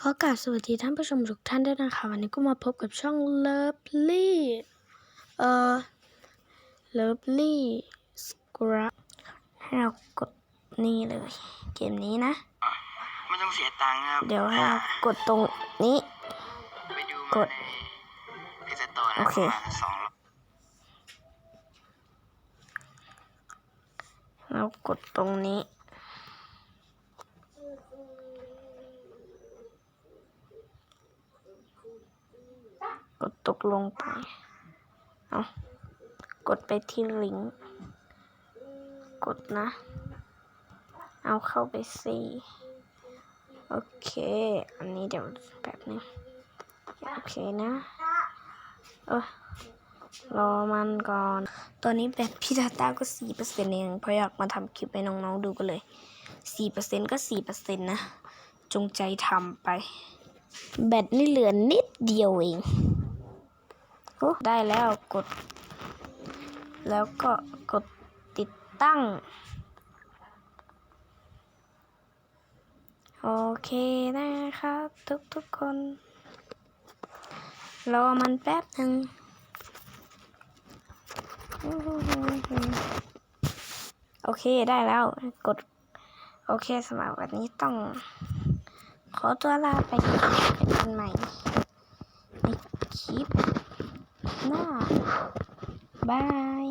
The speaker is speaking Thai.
ก็กราบสวัสดีท่านผู้ชมทุกท่านด้วยนะคะ วันนี้ก็มาพบกับช่อง Lovely เอ่อ Lovely Scrub ให้เรากดนี่เลย เกมนี้นะ ไม่ต้องเสียตังค์ครับเดี๋ยวให้เรากดตรงนี้ ไปดูกมาดในเพจสโตร์นะโอเคประมาณสองร้อยเรากดตรงนี้ ดตกลงไป เอากดไปที่ลิงก์ กดนะ เอาเข้าไปสิโอเค อันนี้เดี๋ยวแบบนึง โอเคนะเออรอมันก่อนตอนนี้แบตพี่ดาต้าก็สี่เปอร์เซ็นต์เอง เพราะอยากมาทำคลิปให้น้องๆดูกันเลยสี่เปอร์เซ็นต์ก็สี่เปอร์เซ็นต์นะ จงใจทำไป แบตนี่เหลือนิดเดียวเอง ได้แล้วกด แล้วก็กดติดตั้ง โอเคนะครับทุกๆคน รอมันแป๊บหนึ่งโอเคได้แล้วกด โอเคสำหรับวันนี้ต้อง ขอตัวลาไปอนเป็นกันใหม่ในคลิป หน้าบาย